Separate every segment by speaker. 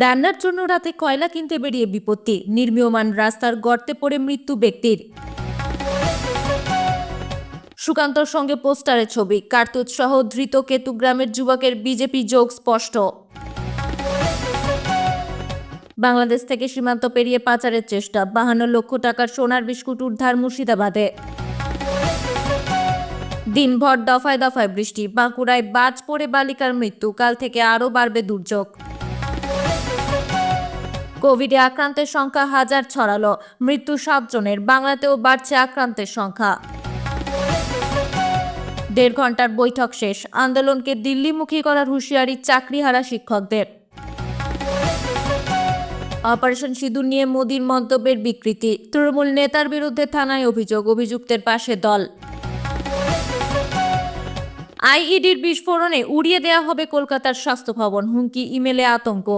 Speaker 1: রান্নার জন্য রাতে কয়লা কিনতে বেরিয়ে বিপত্তি। নির্মীয়মান রাস্তার গর্তে পড়ে মৃত্যু ব্যক্তির। সুকান্তর সঙ্গে পোস্টারের ছবি। কার্তুজ সহ ধৃত কেতুগ্রামের যুবকের বিজেপি যোগ স্পষ্ট। বাংলাদেশ থেকে সীমান্ত পেরিয়ে পাচারের চেষ্টা। বাহান্ন লক্ষ টাকার সোনার বিস্কুট উদ্ধার মুর্শিদাবাদে। দিনভর দফায় দফায় বৃষ্টি। বাঁকুড়ায় বাজ পড়ে বালিকার মৃত্যু। কাল থেকে আরও বাড়বে দুর্যোগ। কোভিডে আক্রান্তের সংখ্যা হাজার ছড়ালো। মৃত্যু সাতজনের বাংলাতেও বাড়ছে আক্রান্তের সংখ্যা। দেড় ঘণ্টার বৈঠক শেষ, আন্দোলনকে দিল্লিমুখী করার হুঁশিয়ারি চাকরিহারা শিক্ষকদের। অপারেশন সিঁদুর নিয়ে মোদীর মন্তব্যের বিকৃতি, তৃণমূল নেতার বিরুদ্ধে থানায় অভিযোগ, অভিযুক্তের পাশে দল। আইইডির বিস্ফোরণে উড়িয়ে দেওয়া হবে কলকাতার স্বাস্থ্য ভবন, হুমকি, ইমেলে আতঙ্ক।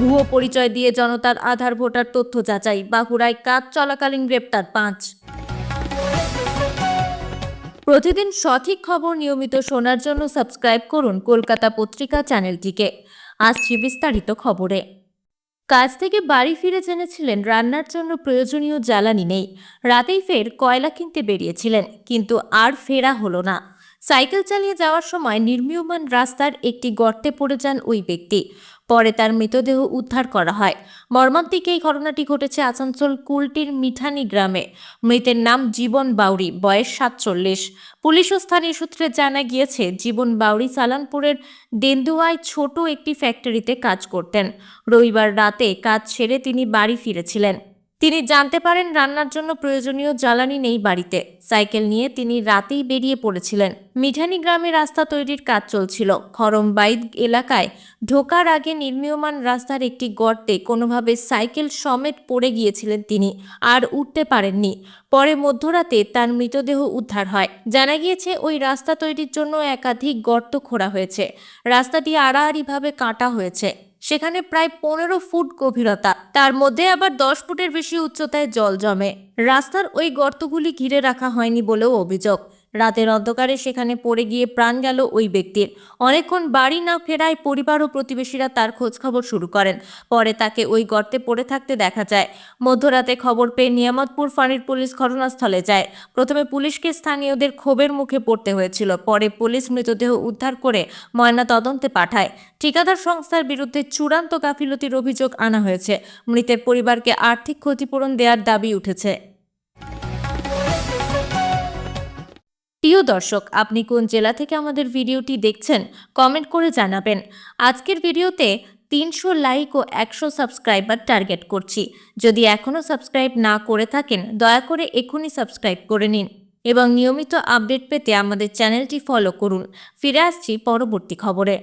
Speaker 1: ভুয়ো পরিচয় দিয়ে জনতার আধার, ভোটার তথ্য যাচাই। বাঁকুড়ায় কাজ চলাকালীন গ্রেপ্তার পাঁচ। প্রতিদিন সঠিক খবর নিয়মিত শোনার জন্য সাবস্ক্রাইব করুন কলকাতা পত্রিকা চ্যানেলটিকে। আসছি বিস্তারিত খবরে। কাজ থেকে বাড়ি ফিরে জেনেছিলেন রান্নার জন্য প্রয়োজনীয় জ্বালানি নেই। রাতেই ফের কয়লা কিনতে বেরিয়েছিলেন, কিন্তু আর ফেরা হলো না। সাইকেল চালিয়ে যাওয়ার সময় নির্মীয়মান রাস্তার একটি গর্তে পড়ে যান ওই ব্যক্তি। পরে তার মৃতদেহ উদ্ধার করা হয়। মর্মান্তিক এই ঘটনাটি ঘটেছে আসানসোল কুলটির মিঠানি গ্রামে। মৃতের নাম জীবন বাউরি, বয়স সাতচল্লিশ। পুলিশ ও স্থানীয় সূত্রে জানা গিয়েছে, জীবন বাউরি সালানপুরের দেন্দুয়ায় ছোট একটি ফ্যাক্টরিতে কাজ করতেন। রবিবার রাতে কাজ ছেড়ে তিনি বাড়ি ফিরেছিলেন। তিনি জানতে পারেন রান্নার জন্য প্রয়োজনীয় জ্বালানি নেই বাড়িতে। সাইকেল নিয়ে তিনি রাতেই বেরিয়ে পড়েছিলেন। মিঠানি গ্রামে রাস্তা তৈরির কাজ চলছিল। খরমবাইদ এলাকায় ঢোকার আগে নির্মীয়মান রাস্তার একটি গর্তে কোনোভাবে সাইকেল সমেত পড়ে গিয়েছিলেন তিনি আর উঠতে পারেননি। পরে মধ্যরাতে তার মৃতদেহ উদ্ধার হয়। জানা গিয়েছে, ওই রাস্তা তৈরির জন্য একাধিক গর্ত খোঁড়া হয়েছে। রাস্তাটি আড়াআড়িভাবে কাটা হয়েছে। সেখানে প্রায় পনেরো ফুট গভীরতা। তার মধ্যে আবার দশ ফুটের বেশি উচ্চতায় জল জমে। রাস্তার ওই গর্তগুলি ঘিরে রাখা হয়নি বলেও অভিযোগ। রাতের অন্ধকারে সেখানে পড়ে গিয়ে প্রাণ গেল ওই ব্যক্তির। অনেকক্ষণ বাড়ি না ফেরায় পরিবার ও প্রতিবেশীরা তার খোঁজখবর শুরু করেন। পরে তাকে ওই গর্তে পড়ে থাকতে দেখা যায়। মধ্যরাতে খবর পেয়ে নিয়ামতপুর ফাঁড়ির পুলিশ ঘটনাস্থলে যায়। প্রথমে পুলিশকে স্থানীয়দের ক্ষোভের মুখে পড়তে হয়েছিল। পরে পুলিশ মৃতদেহ উদ্ধার করে ময়না তদন্তে পাঠায়। ঠিকাদার সংস্থার বিরুদ্ধে চূড়ান্ত গাফিলতির অভিযোগ আনা হয়েছে। মৃতের পরিবারকে আর্থিক ক্ষতিপূরণ দেওয়ার দাবি উঠেছে। প্রিয় দর্শক, আপনি কোন জেলা থেকে আমাদের ভিডিওটি দেখছেন কমেন্ট করে জানাবেন। আজকের ভিডিওতে তিনশো লাইক ও একশো সাবস্ক্রাইবার টার্গেট করছি। যদি এখনও সাবস্ক্রাইব না করে থাকেন, দয়া করে এখনই সাবস্ক্রাইব করে নিন এবং নিয়মিত আপডেট পেতে আমাদের চ্যানেলটি ফলো করুন। ফিরে আসছি পরবর্তী খবরে।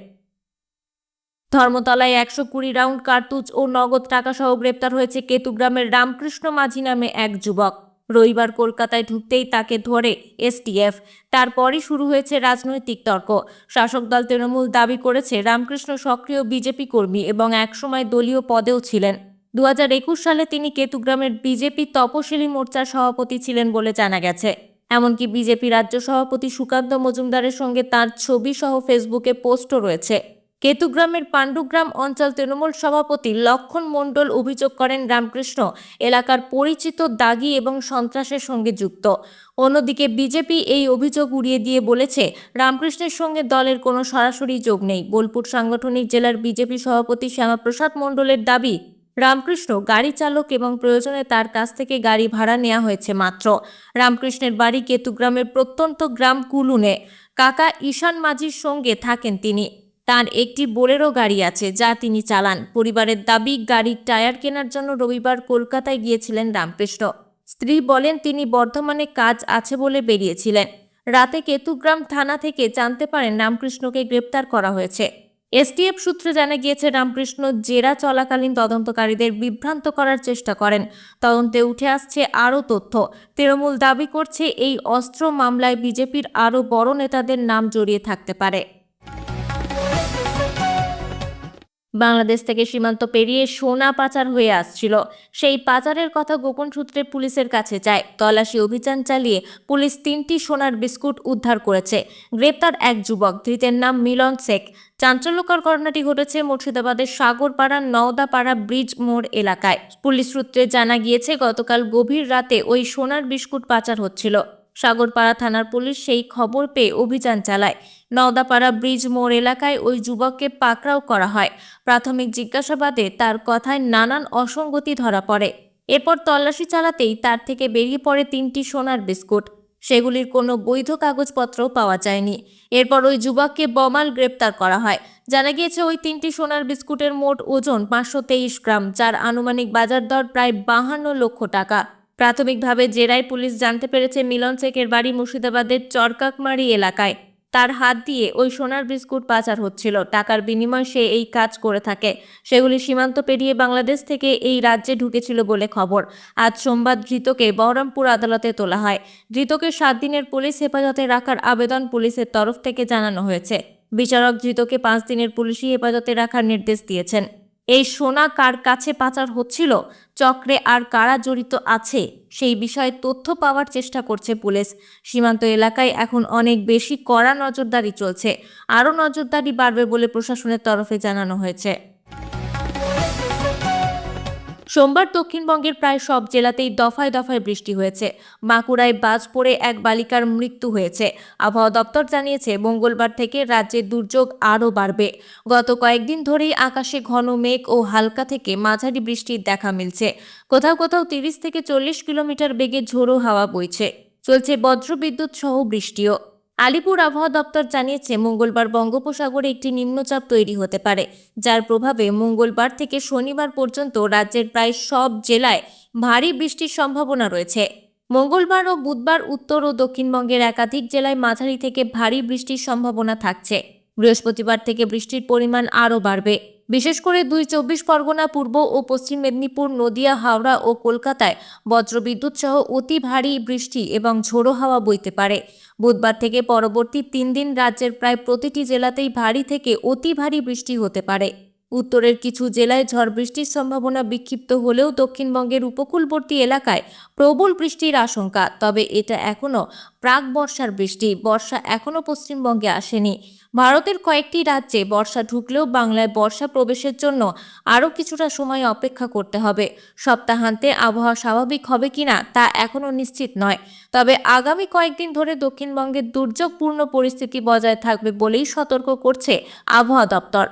Speaker 1: ধর্মতলায় একশো কুড়ি রাউন্ড কার্তুজ ও নগদ টাকাসহ গ্রেপ্তার হয়েছে কেতুগ্রামের রামকৃষ্ণ মাঝি নামে এক যুবক। রবিবার কলকাতায় ঢুকতেই তাকে ধরে এসটিএফ। তারপরই শুরু হয়েছে রাজনৈতিক তর্ক। শাসক দল তৃণমূল দাবি করেছে, রামকৃষ্ণ সক্রিয় বিজেপি কর্মী এবং একসময় দলীয় পদেও ছিলেন। দু হাজার একুশ সালে তিনি কেতুগ্রামের বিজেপি তপশিলি মোর্চার সভাপতি ছিলেন বলে জানা গেছে। এমনকি বিজেপি রাজ্য সভাপতি সুকান্ত মজুমদারের সঙ্গে তার ছবি সহ ফেসবুকে পোস্টও রয়েছে। কেতুগ্রামের পাণ্ডুগ্রাম অঞ্চল তৃণমূল সভাপতি লক্ষণ মণ্ডল অভিযোগ করেন, রামকৃষ্ণ এলাকার পরিচিত দাগি এবং সন্ত্রাসের সঙ্গে যুক্ত। অন্যদিকে বিজেপি এই অভিযোগ উড়িয়ে দিয়ে বলেছে, রামকৃষ্ণের সঙ্গে দলের কোনো সরাসরি যোগ নেই। বোলপুর সাংগঠনিক জেলার বিজেপি সভাপতি শ্যামাপ্রসাদ মণ্ডলের দাবি, রামকৃষ্ণ গাড়ি চালক এবং প্রয়োজনে তার কাছ থেকে গাড়ি ভাড়া নেওয়া হয়েছে মাত্র। রামকৃষ্ণের বাড়ি কেতুগ্রামের প্রত্যন্ত গ্রাম কুলুনে। কাকা ঈশান মাঝির সঙ্গে থাকেন তিনি। তার একটি বোলেরো গাড়ি আছে যা তিনি চালান। পরিবারের দাবি গাড়ির টায়ার কেনার জন্য রবিবার কলকাতায় গিয়েছিলেন রামকৃষ্ণ। স্ত্রী বলেন, তিনি বর্ধমানে কাজ আছে বলে বেরিয়েছিলেন। রাতে কেতুগ্রাম থানা থেকে জানতে পারেন রামকৃষ্ণকে গ্রেপ্তার করা হয়েছে। এসটিএফ সূত্রে জানা গিয়েছে, রামকৃষ্ণ জেরা চলাকালীন তদন্তকারীদের বিভ্রান্ত করার চেষ্টা করেন। তদন্তে উঠে আসছে আরও তথ্য। তৃণমূল দাবি করছে, এই অস্ত্র মামলায় বিজেপির আরও বড় নেতাদের নাম জড়িয়ে থাকতে পারে। বাংলাদেশ থেকে সীমান্ত পেরিয়ে সোনা পাচার হয়ে আসছিল। সেই পাচারের কথা গোপন সূত্রে পুলিশের কাছে যায়। তল্লাশি অভিযান চালিয়ে পুলিশ তিনটি সোনার বিস্কুট উদ্ধার করেছে। গ্রেপ্তার এক যুবক, ধৃতের নাম মিলন শেখ। চাঞ্চল্যকর ঘটনাটি ঘটেছে মুর্শিদাবাদের সাগরপাড়া নওদাপাড়া ব্রিজ মোড় এলাকায়। পুলিশ সূত্রে জানা গিয়েছে, গতকাল গভীর রাতে ওই সোনার বিস্কুট পাচার হচ্ছিল। সাগরপাড়া থানার পুলিশ সেই খবর পেয়ে অভিযান চালায়। নওদাপাড়া ব্রিজ মোড় এলাকায় ওই যুবককে পাকড়াও করা হয়। প্রাথমিক জিজ্ঞাসাবাদে তার কথায় নানান অসঙ্গতি ধরা পড়ে। এরপর তল্লাশি চালাতেই তার থেকে বেরিয়ে পড়ে তিনটি সোনার বিস্কুট। সেগুলির কোনো বৈধ কাগজপত্রও পাওয়া যায়নি। এরপর ওই যুবককে বমাল গ্রেপ্তার করা হয়। জানা গিয়েছে ওই তিনটি সোনার বিস্কুটের মোট ওজন পাঁচশো তেইশ গ্রাম, যার আনুমানিক বাজার দর প্রায় বাহান্ন লক্ষ টাকা। প্রাথমিকভাবে জেরায় পুলিশ জানতে পেরেছে মিলন শেখের বাড়ি মুর্শিদাবাদের চরকাকমারি এলাকায়। তার হাত দিয়ে ওই সোনার বিস্কুট পাচার হচ্ছিল। টাকার বিনিময়ে সে এই কাজ করে থাকে। সেগুলি সীমান্ত পেরিয়ে বাংলাদেশ থেকে এই রাজ্যে ঢুকেছিল বলে খবর। আজ সোমবার ধৃতকে বহরমপুর আদালতে তোলা হয়। ধৃতকে সাত দিনের পুলিশ হেফাজতে রাখার আবেদন পুলিশের তরফ থেকে জানানো হয়েছে। বিচারক ধৃতকে পাঁচ দিনের পুলিশি হেফাজতে রাখার নির্দেশ দিয়েছেন। এই সোনা কার কাছে পাচার হচ্ছিল, চক্রে আর কারা জড়িত আছে, সেই বিষয়ে তথ্য পাওয়ার চেষ্টা করছে পুলিশ। সীমান্ত এলাকায় এখন অনেক বেশি কড়া নজরদারি চলছে, আরও নজরদারি বাড়বে বলে প্রশাসনের তরফে জানানো হয়েছে। সোমবার দক্ষিণবঙ্গের প্রায় সব জেলাতেই দফায় দফায় বৃষ্টি হয়েছে। বাঁকুড়ায় বাজ পড়ে এক বালিকার মৃত্যু হয়েছে। আবহাওয়া দপ্তর জানিয়েছে, মঙ্গলবার থেকে রাজ্যে দুর্যোগ আরও বাড়বে। গত কয়েকদিন ধরেই আকাশে ঘন মেঘ ও হালকা থেকে মাঝারি বৃষ্টির দেখা মিলছে। কোথাও কোথাও তিরিশ থেকে চল্লিশ কিলোমিটার বেগে ঝোড়ো হাওয়া বইছে। চলছে বজ্রবিদ্যুৎ সহ বৃষ্টিও। আলিপুর আবহাওয়া দপ্তর জানিয়েছে, মঙ্গলবার বঙ্গোপসাগরে একটি নিম্নচাপ তৈরি হতে পারে, যার প্রভাবে মঙ্গলবার থেকে শনিবার পর্যন্ত রাজ্যের প্রায় সব জেলায় ভারী বৃষ্টির সম্ভাবনা রয়েছে। মঙ্গলবার ও বুধবার উত্তর ও দক্ষিণবঙ্গের একাধিক জেলায় মাঝারি থেকে ভারী বৃষ্টির সম্ভাবনা থাকছে। বৃহস্পতিবার থেকে বৃষ্টির পরিমাণ আরও বাড়বে। বিশেষ করে দুই চব্বিশ পরগনা, পূর্ব ও পশ্চিম মেদিনীপুর, নদিয়া, হাওড়া ও কলকাতায় বজ্রবিদ্যুৎ সহ অতি ভারী বৃষ্টি এবং ঝোড়ো হাওয়া বইতে পারে। বুধবার থেকে পরবর্তী তিন দিন রাজ্যের প্রায় প্রতিটি জেলাতেই ভারী থেকে অতি ভারী বৃষ্টি হতে পারে। উত্তরের কিছু জেলায় ঝড় বৃষ্টির সম্ভাবনা বিক্ষিপ্ত হলেও দক্ষিণবঙ্গের উপকূলবর্তী এলাকায় প্রবল বৃষ্টির আশঙ্কা, তবে এটা এখনও প্রাক বর্ষার বৃষ্টি। বর্ষা এখনও পশ্চিমবঙ্গে আসেনি। ভারতের কয়েকটি রাজ্যে বর্ষা ঢুকলেও বাংলায় বর্ষা প্রবেশের জন্য আরও কিছুটা সময় অপেক্ষা করতে হবে। সপ্তাহান্তে আবহাওয়া স্বাভাবিক হবে কিনা তা এখনও নিশ্চিত নয়। তবে আগামী কয়েকদিন ধরে দক্ষিণবঙ্গের দুর্যোগপূর্ণ পরিস্থিতি বজায় থাকবে বলেই সতর্ক করছে আবহাওয়া দপ্তর।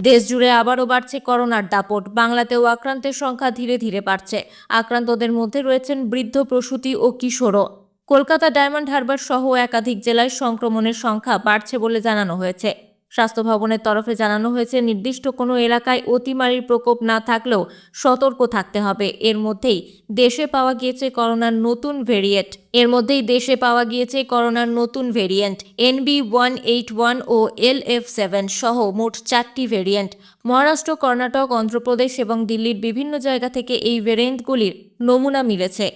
Speaker 1: দেশ জুড়ে আবারও বাড়ছে করোনার দাপট। বাংলাতেও আক্রান্তের সংখ্যা ধীরে ধীরে বাড়ছে। আক্রান্তদের মধ্যে রয়েছেন বৃদ্ধ প্রসূতি ও কিশোরও। কলকাতা ডায়মন্ড হারবার সহ একাধিক জেলায় সংক্রমণের সংখ্যা বাড়ছে বলে জানানো হয়েছে। স্বাস্থ্য ভবনের তরফে জানানো হয়েছে, নির্দিষ্ট কোনো এলাকায় অতিমারির প্রকোপ না থাকলেও সতর্ক থাকতে হবে। এর মধ্যেই দেশে পাওয়া গিয়েছে করোনার নতুন ভেরিয়েন্ট। এর মধ্যেই দেশে পাওয়া গিয়েছে করোনার নতুন variant NB one eight one ও এল এফ সেভেন সহ মোট চারটি ভেরিয়েন্ট। মহারাষ্ট্র, কর্ণাটক, অন্ধ্রপ্রদেশ এবং দিল্লির বিভিন্ন জায়গা থেকে এই ভেরিয়েন্টগুলির নমুনা মিলেছে।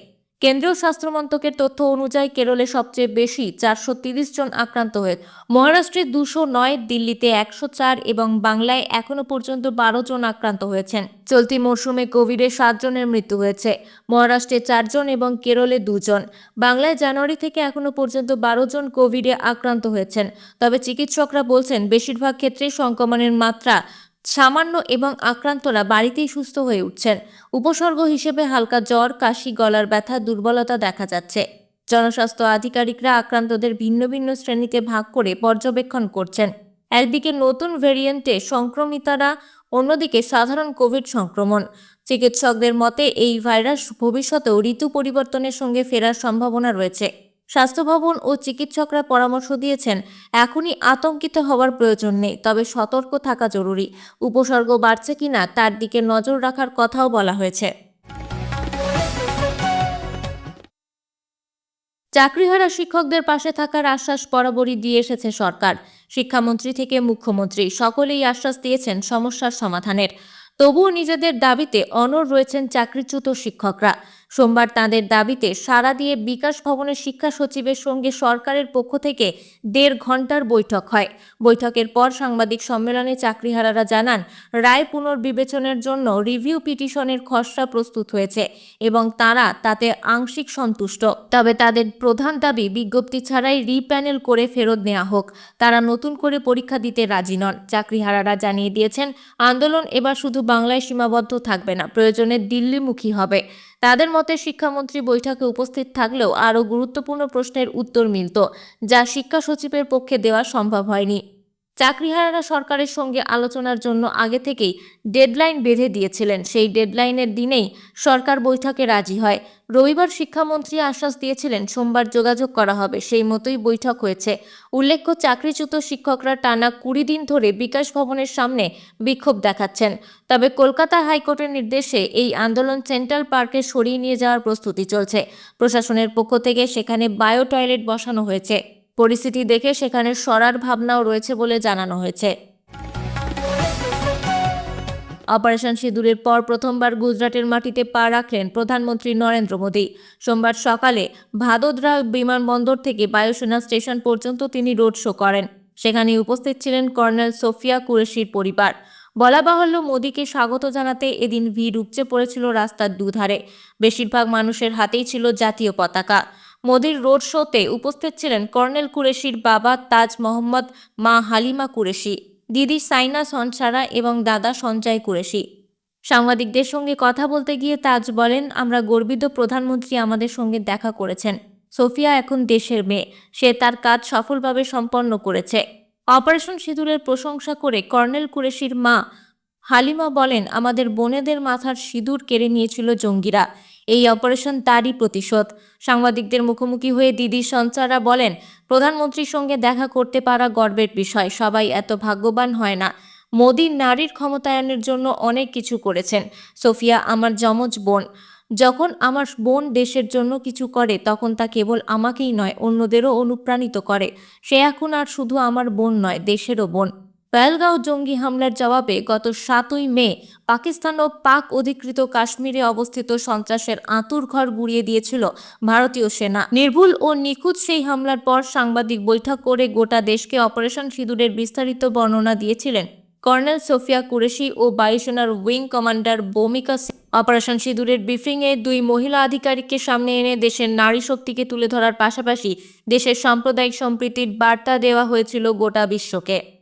Speaker 1: কেন্দ্রীয় স্বাস্থ্য মন্ত্রকের তথ্য অনুযায়ী কেরলে সবচেয়ে বেশি চারশো তিরিশ জন আক্রান্ত হয়ে মহারাষ্ট্রে দুশো নয়, দিল্লিতে একশো চার এবং বাংলায় এখনও পর্যন্ত বারো জন আক্রান্ত হয়েছেন। চলতি মরশুমে কোভিডে সাত জনের মৃত্যু হয়েছে। মহারাষ্ট্রে চারজন এবং কেরলে দুজন বাংলায় জানুয়ারি থেকে এখনও পর্যন্ত বারো জন কোভিডে আক্রান্ত হয়েছেন। তবে চিকিৎসকরা বলছেন, বেশিরভাগ ক্ষেত্রেই সংক্রমণের মাত্রা সামান্য এবং আক্রান্তরা বাড়িতেই সুস্থ হয়ে উঠছেন। উপসর্গ হিসেবে হালকা জ্বর, কাশি, গলার ব্যথা, দুর্বলতা দেখা যাচ্ছে। জনস্বাস্থ্য আধিকারিকরা আক্রান্তদের ভিন্ন ভিন্ন শ্রেণীতে ভাগ করে পর্যবেক্ষণ করছেন। একদিকে নতুন ভেরিয়েন্টে সংক্রমিতারা, অন্যদিকে সাধারণ কোভিড সংক্রমণ। চিকিৎসকদের মতে, এই ভাইরাস ভবিষ্যতেও ঋতু পরিবর্তনের সঙ্গে ফেরার সম্ভাবনা রয়েছে। স্বাস্থ্য ভবন ও চিকিৎসকরা পরামর্শ দিয়েছেন, এখনই আতঙ্কিত হওয়ার প্রয়োজন নেই, তবে সতর্ক থাকা জরুরি। উপসর্গ বাড়ছে কিনা তার দিকে নজর রাখার কথাও বলা হয়েছে। চাকরিহারা শিক্ষকদের পাশে থাকার আশ্বাস বরাবরই দিয়ে এসেছে সরকার। শিক্ষামন্ত্রী থেকে মুখ্যমন্ত্রী সকলেই আশ্বাস দিয়েছেন সমস্যার সমাধানের। তবুও নিজেদের দাবিতে অনড় রয়েছেন চাকরিচ্যুত শিক্ষকরা। সোমবার তাদের দাবিতে সাড়া দিয়ে বিকাশ ভবনের শিক্ষা সচিবের সঙ্গে সরকারের পক্ষ থেকে দেড় ঘণ্টার বৈঠক হয়। বৈঠকের পর সাংবাদিক সম্মেলনে চাকরিহারারা জানান, রায় পুনর্বিবেচনের জন্য রিভিউ পিটিশনের খসড়া প্রস্তুত হয়েছে এবং তারা তাতে আংশিক সন্তুষ্ট। তবে তাদের প্রধান দাবি, বিজ্ঞপ্তি ছাড়াই রিপ্যানেল করে ফেরত নেওয়া হোক। তারা নতুন করে পরীক্ষা দিতে রাজি নন। চাকরিহারারা জানিয়ে দিয়েছেন, আন্দোলন এবার শুধু বাংলায় সীমাবদ্ধ থাকবে না, প্রয়োজনে দিল্লিমুখী হবে। তাদের মতে শিক্ষামন্ত্রী বৈঠকে উপস্থিত থাকলেও আরও গুরুত্বপূর্ণ প্রশ্নের উত্তর মিলত, যা শিক্ষা সচিবের পক্ষে দেওয়া সম্ভব হয়নি। চাকরিহারারা সরকারের সঙ্গে আলোচনার জন্য আগে থেকেই ডেডলাইন বেঁধে দিয়েছিলেন। সেই ডেডলাইনের দিনেই সরকার বৈঠকে রাজি হয়। রবিবার শিক্ষামন্ত্রী আশ্বাস দিয়েছিলেন, সোমবার যোগাযোগ করা হবে। সেই মতোই বৈঠক হয়েছে। উল্লেখ্য, চাকরিচ্যুত শিক্ষকরা টানা কুড়ি দিন ধরে বিকাশ ভবনের সামনে বিক্ষোভ দেখাচ্ছেন। তবে কলকাতা হাইকোর্টের নির্দেশে এই আন্দোলন সেন্ট্রাল পার্কে সরিয়ে নিয়ে যাওয়ার প্রস্তুতি চলছে। প্রশাসনের পক্ষ থেকে সেখানে বায়ো টয়লেট বসানো হয়েছে। পরিস্থিতি দেখে সেখানে সরার ভাবনাও রয়েছে বলে জানানো হয়েছে। অপারেশন সিঁদুরের পর প্রথমবার গুজরাটের মাটিতে পা রাখলেন প্রধানমন্ত্রী নরেন্দ্র মোদী। সোমবার সকালে ভাদোদরা বিমানবন্দর থেকে বায়ুসেনা স্টেশন পর্যন্ত তিনি রোড শো করেন। সেখানে উপস্থিত ছিলেন কর্নেল সোফিয়া কুরেশির পরিবার। বলা বাহুল্য, মোদীকে স্বাগত জানাতে এদিন ভিড় উপচে পড়েছিল রাস্তার দুধারে। বেশিরভাগ মানুষের হাতেই ছিল জাতীয় পতাকা। মোদির রোড শোতে উপস্থিত ছিলেন কর্নেল কুরেশির বাবা তাজ মোহাম্মদ, মা হালিমা কুরেশি, দিদি সাইনা সনসারা এবং দাদা সঞ্জয় কুরেশি। সাংবাদিকদের সঙ্গে কথা বলতে গিয়ে তাজ বলেন, আমরা গর্বিত প্রধানমন্ত্রী আমাদের সঙ্গে দেখা করেছেন। সোফিয়া এখন দেশের মেয়ে। সে তার কাজ সফলভাবে সম্পন্ন করেছে। অপারেশন সিঁদুরের প্রশংসা করে কর্নেল কুরেশির মা হালিমা বলেন, আমাদের বোনেদের মাথার সিঁদুর কেড়ে নিয়েছিল জঙ্গিরা। এই অপারেশন তারই প্রতিশোধ। সাংবাদিকদের মুখোমুখি হয়ে দিদি সঞ্চারা বলেন, প্রধানমন্ত্রীর সঙ্গে দেখা করতে পারা গর্বের বিষয়, সবাই এত ভাগ্যবান হয় না। মোদী নারীর ক্ষমতায়নের জন্য অনেক কিছু করেছেন। সোফিয়া আমার যমজ বোন। যখন আমার বোন দেশের জন্য কিছু করে, তখন তা কেবল আমাকেই নয়, অন্যদেরও অনুপ্রাণিত করে। সে এখন আর শুধু আমার বোন নয়, দেশেরও বোন। পহেলগাঁও জঙ্গি হামলার জবাবে গত সাতই মে পাকিস্তান ও পাক অধিকৃত কাশ্মীরে অবস্থিত সন্ত্রাসের আঁতুর ঘর গুড়িয়ে দিয়েছিল ভারতীয় সেনা। নির্ভুল ও নিখুঁত সেই হামলার পর সাংবাদিক বৈঠক করে গোটা দেশকে অপারেশন সিঁদুরের বিস্তারিত বর্ণনা দিয়েছিলেন। কর্নেল সোফিয়া কুরেশি ও বায়ুসেনার উইং কমান্ডার ভূমিকা সিং। অপারেশন সিঁদুরের ব্রিফিংয়ে দুই মহিলা আধিকারিককে সামনে এনে দেশের নারী শক্তিকে তুলে ধরার পাশাপাশি দেশের সাম্প্রদায়িক সম্প্রীতির বার্তা দেওয়া হয়েছিল গোটা বিশ্বকে।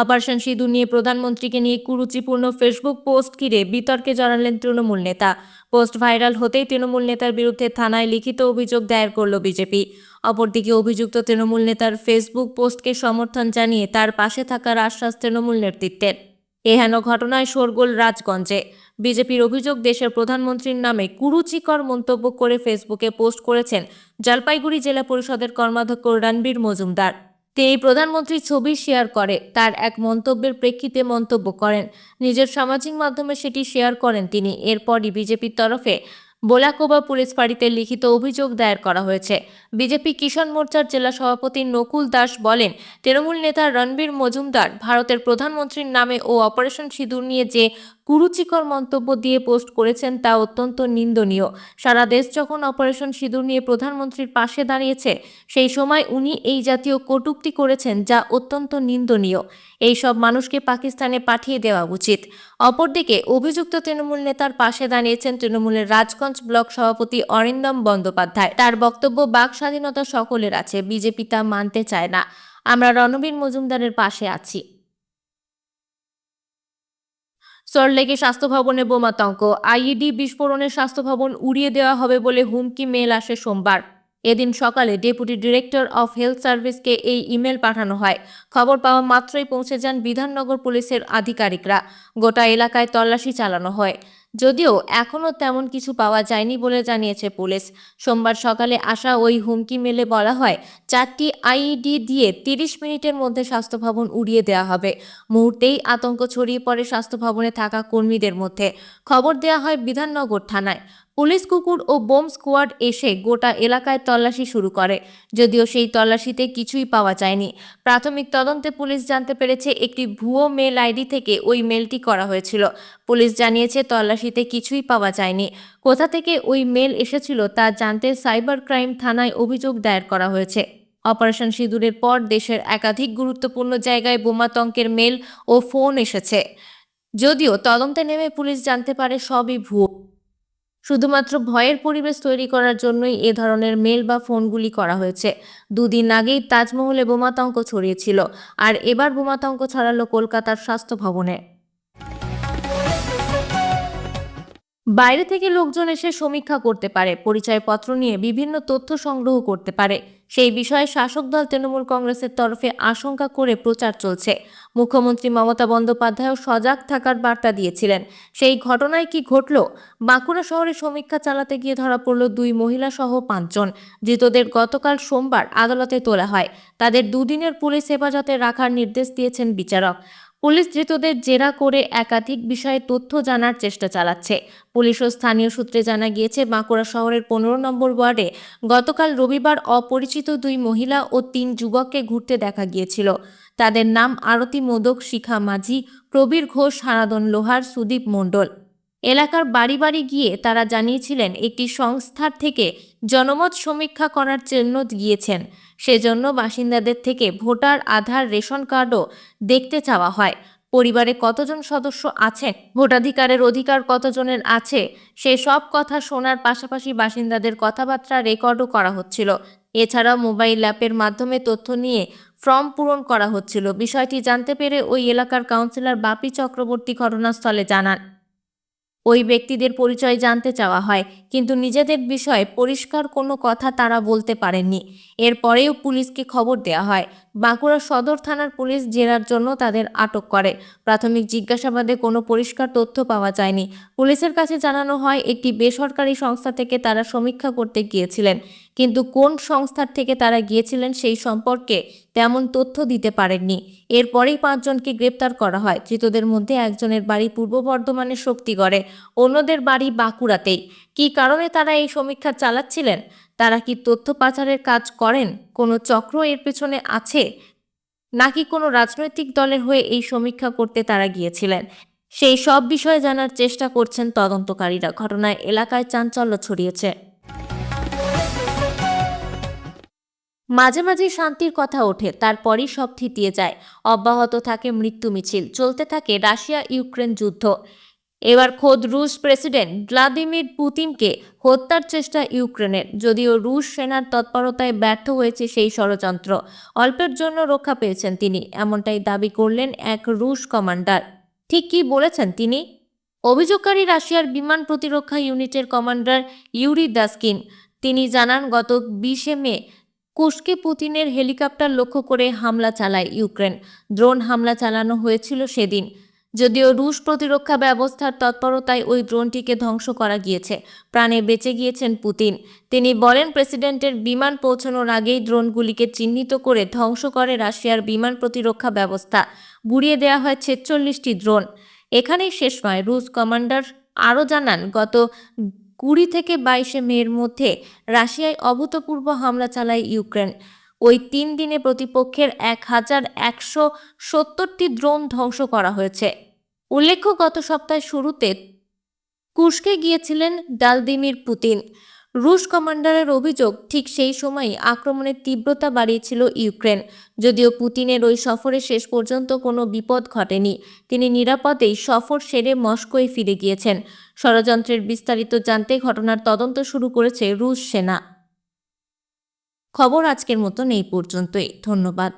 Speaker 1: অপারেশন সিঁদুর নিয়ে প্রধানমন্ত্রীকে নিয়ে কুরুচিপূর্ণ ফেসবুক পোস্ট ঘিরে বিতর্কে জড়ালেন তৃণমূল নেতা। পোস্ট ভাইরাল হতেই তৃণমূল নেতার বিরুদ্ধে থানায় লিখিত অভিযোগ দায়ের করল বিজেপি। অপরদিকে অভিযুক্ত তৃণমূল নেতার ফেসবুক পোস্টকে সমর্থন জানিয়ে তার পাশে থাকার আশ্বাস তৃণমূল নেতৃত্বের। এহেন ঘটনায় শোরগোল রাজগঞ্জে। বিজেপির অভিযোগ, দেশের প্রধানমন্ত্রীর নামে কুরুচিকর মন্তব্য করে ফেসবুকে পোস্ট করেছেন জলপাইগুড়ি জেলা পরিষদের কর্মাধ্যক্ষ রণবীর মজুমদার। তিনি প্রধানমন্ত্রীর ছবি শেয়ার করে, তার এক মন্তব্যের প্রেক্ষিতে মন্তব্য করেন। নিজের সামাজিক মাধ্যমে সেটি শেয়ার করেন তিনি। এরপরই বিজেপির তরফে বোলাকোবা পুলিশ ফাঁড়িতে লিখিত অভিযোগ দায়ের করা হয়েছে। বিজেপি কিষাণ মোর্চার জেলা সভাপতি নকুল দাস বলেন, তৃণমূল নেতা রণবীর মজুমদার ভারতের প্রধানমন্ত্রীর নামে ও অপারেশন সিঁদুর নিয়ে যে কুরুচিকর মন্তব্য দিয়ে পোস্ট করেছেন তা অত্যন্ত নিন্দনীয়। সারা দেশ যখন অপারেশন সিঁদুর নিয়ে প্রধানমন্ত্রীর পাশে দাঁড়িয়েছে, সেই সময় উনি এই জাতীয় কটূক্তি করেছেন যা অত্যন্ত নিন্দনীয়। এই সব মানুষকে পাকিস্তানে পাঠিয়ে দেওয়া উচিত। অপরদিকে অভিযুক্ত তৃণমূল নেতার পাশে দাঁড়িয়েছেন তৃণমূলের রাজগঞ্জ ব্লক সভাপতি অরিন্দম বন্দ্যোপাধ্যায়। তার বক্তব্য বাক স্বাধীনতা সকলের আছে, বিজেপি তা মানতে চায় না। আমরা রণবীর মজুমদারের পাশে আছি। সল্টলেকে স্বাস্থ্য ভবনে বোমাতঙ্ক। আইইডি বিস্ফোরণে স্বাস্থ্য ভবন উড়িয়ে দেওয়া হবে বলে হুমকি মেল আসে সোমবার। এদিন সকালে ডেপুটি ডিরেক্টর অফ হেলথ সার্ভিসকে এই ইমেল পাঠানো হয়। খবর পাওয়া মাত্রই পৌঁছে যান বিধাননগর পুলিশের আধিকারিকরা। গোটা এলাকায় তল্লাশি চালানো হয়। যদিও এখনও তেমন কিছু পাওয়া যায়নি বলে জানিয়েছে পুলিশ। সোমবার সকালে আসা ওই হুমকি মেলে বলা হয়, চারটি আইইডি দিয়ে তিরিশ মিনিটের মধ্যে স্বাস্থ্য ভবন উড়িয়ে দেওয়া হবে। মুহূর্তেই আতঙ্ক ছড়িয়ে পড়ে স্বাস্থ্য ভবনে থাকা কর্মীদের মধ্যে। খবর দেওয়া হয় বিধাননগর থানায়। পুলিশ কুকুর ও বোম স্কোয়াড এসে গোটা এলাকায় তল্লাশি শুরু করে, যদিও সেই তল্লাশিতে কিছুই পাওয়া যায়নি। প্রাথমিক তদন্তে পুলিশ জানতে পেরেছে, একটি ভুয়ো মেল আইডি থেকে ওই মেলটি করা হয়েছিল। পুলিশ জানিয়েছে, তল্লাশিতে কিছুই পাওয়া যায়নি। কোথা থেকে ওই মেল এসেছিল তা জানতে সাইবার ক্রাইম থানায় অভিযোগ দায়ের করা হয়েছে। অপারেশন সিঁদুরের পর দেশের একাধিক গুরুত্বপূর্ণ জায়গায় বোমাতঙ্কের মেল ও ফোন এসেছে। যদিও তদন্তে নেমে পুলিশ জানতে পারে, সবই ভুয়ো। শুধুমাত্র ভয়ের পরিবেশ তৈরি করার জন্যই এ ধরনের মেল বা ফোনগুলি করা হয়েছে। দুদিন আগেই তাজমহলে বোমাতঙ্ক ছড়িয়েছিল, আর এবার বোমাতঙ্ক ছড়ালো কলকাতার স্বাস্থ্য ভবনে। বাইরে থেকে লোকজন এসে সমীক্ষা করতে পারে, পরিচয়পত্র নিয়ে বিভিন্ন তথ্য সংগ্রহ করতে পারে। সেই বিষয়ে শাসক দল তৃণমূল কংগ্রেসের তরফে আশঙ্কা করে প্রচার চলছে। মুখ্যমন্ত্রী মমতা বন্দ্যোপাধ্যায়ও সজাগ থাকার বার্তা দিয়েছিলেন। সেই ঘটনায় কি ঘটল? বাঁকুড়া শহরে সমীক্ষা চালাতে গিয়ে ধরা পড়ল দুই মহিলা সহ পাঁচজন। ধৃতদের গতকাল সোমবার আদালতে তোলা হয়। তাদের দুদিনের পুলিশ হেফাজতে রাখার নির্দেশ দিয়েছেন বিচারক। পুলিশ ধৃতদের জেরা করে একাধিক বিষয়ে তথ্য জানার চেষ্টা চালাচ্ছে। পুলিশ ও স্থানীয় সূত্রে জানা গিয়েছে, বাঁকুড়া শহরের পনেরো নম্বর ওয়ার্ডে গতকাল রবিবার অপরিচিত দুই মহিলা ও তিন যুবককে ঘুরতে দেখা গিয়েছিল। তাদের নাম আরতি মোদক, শিখা মাঝি, প্রবীর ঘোষ, হারাদন লোহার, সুদীপ মণ্ডল। এলাকার বাড়ি বাড়ি গিয়ে তারা জানিয়েছিলেন, একটি সংস্থার থেকে জনমত সমীক্ষা করার জন্য গিয়েছেন। সেজন্য বাসিন্দাদের থেকে ভোটার, আধার, রেশন কার্ডও দেখতে চাওয়া হয়। পরিবারে কতজন সদস্য আছেন ভোটাধিকারের অধিকার কতজনের আছে সে সব কথা শোনার পাশাপাশি বাসিন্দাদের কথাবার্তা রেকর্ডও করা হচ্ছিল। এছাড়াও মোবাইল অ্যাপের মাধ্যমে তথ্য নিয়ে ফর্ম পূরণ করা হচ্ছিল। বিষয়টি জানতে পেরে ওই এলাকার কাউন্সিলর বাপি চক্রবর্তী ঘটনাস্থলে জানান। ওই ব্যক্তিদের পরিচয় জানতে চাওয়া হয়। কিন্তু নিজেদের বিষয়ে পরিষ্কার কোনো কথা তারা বলতে পারেননি। এরপরেও পুলিশকে খবর দেওয়া হয়, বাঁকুড়া সদর থানার পুলিশ জেরার জন্য তাদের আটক করে। প্রাথমিক জিজ্ঞাসাবাদে কোনো পরিষ্কার তথ্য পাওয়া যায়নি। পুলিশের কাছে জানানো হয়, একটি বেসরকারি সংস্থা থেকে তারা সমীক্ষা করতে গিয়েছিলেন। কিন্তু কোন সংস্থার থেকে তারা গিয়েছিলেন সেই সম্পর্কে তেমন তথ্য দিতে পারেননি। এরপরেই পাঁচজনকে গ্রেপ্তার করা হয়। ধৃতদের মধ্যে একজনের বাড়ি পূর্ব বর্ধমানের শক্তিগড়ে, অন্যদের বাড়ি বাঁকুড়াতেই। কী কারণে তারা এই সমীক্ষা চালাচ্ছিলেন? তারা কি তথ্য পাচারের কাজ করেন? কোনো চক্র এর পেছনে আছে? নাকি কোনো রাজনৈতিক দলের হয়ে এই সমীক্ষা করতে তারা গিয়েছিলেন? সেই সব বিষয়ে জানার চেষ্টা করছেন তদন্তকারীরা। ঘটনায় এলাকায় চাঞ্চল্য ছড়িয়েছে। মাঝে মাঝে শান্তির কথা ওঠে, তারপরই সব থিতিয়ে যায়। অব্যাহত থাকে মৃত্যু মিছিল, চলতে থাকে রাশিয়া ইউক্রেন যুদ্ধ। এবার খোদ রুশ প্রেসিডেন্ট ভ্লাদিমির পুতিনকে হত্যার চেষ্টা ইউক্রেনের, যদিও রুশ সেনার তৎপরতায় ব্যর্থ হয়েছে সেই ষড়যন্ত্র। অল্পের জন্য রক্ষা পেয়েছেন তিনি, এমনটাই দাবি করলেন এক রুশ কমান্ডার। ঠিক কী বলেছেন তিনি? অভিযোগকারী রাশিয়ার বিমান প্রতিরক্ষা ইউনিটের কমান্ডার ইউরি দাস্কিন। তিনি জানান, গত বিশে মে কুশকে পুতিনের হেলিকপ্টার লক্ষ্য করে হামলা চালায় ইউক্রেন। ড্রোন হামলা চালানো হয়েছিল সেদিন। যদিও রুশ প্রতিরক্ষা ব্যবস্থার তৎপরতায় ওই ড্রোনটিকে ধ্বংস করা গিয়েছে, প্রাণে বেঁচে গিয়েছেন পুতিন। তিনি বলেন, প্রেসিডেন্টের বিমান পৌঁছানোর আগেই ড্রোনগুলিকে চিহ্নিত করে ধ্বংস করে রাশিয়ার বিমান প্রতিরক্ষা ব্যবস্থা। গুড়িয়ে দেওয়া হয় ছেচল্লিশটি ড্রোন। এখানেই শেষ নয়, রুশ কমান্ডার আরও জানান, গত কুড়ি থেকে বাইশে মের মধ্যে রাশিয়ায় অভূতপূর্ব হামলা চালায় ইউক্রেন। ওই তিন দিনে প্রতিপক্ষের এক হাজার একশো সত্তরটি ড্রোন ধ্বংস করা হয়েছে। উল্লেখ্য, গত সপ্তাহের শুরুতে কুশকে গিয়েছিলেন ডালদিমির পুতিন। রুশ কমান্ডারের অভিযোগ, ঠিক সেই সময়ই আক্রমণের তীব্রতা বাড়িয়েছিল ইউক্রেন। যদিও পুতিনের ওই সফরে শেষ পর্যন্ত কোনো বিপদ ঘটেনি, তিনি নিরাপদেই সফর সেরে মস্কোয় ফিরে গিয়েছেন। ষড়যন্ত্রের বিস্তারিত জানতে ঘটনার তদন্ত শুরু করেছে রুশ সেনা। খবর আজকের মতন এই পর্যন্তই। ধন্যবাদ।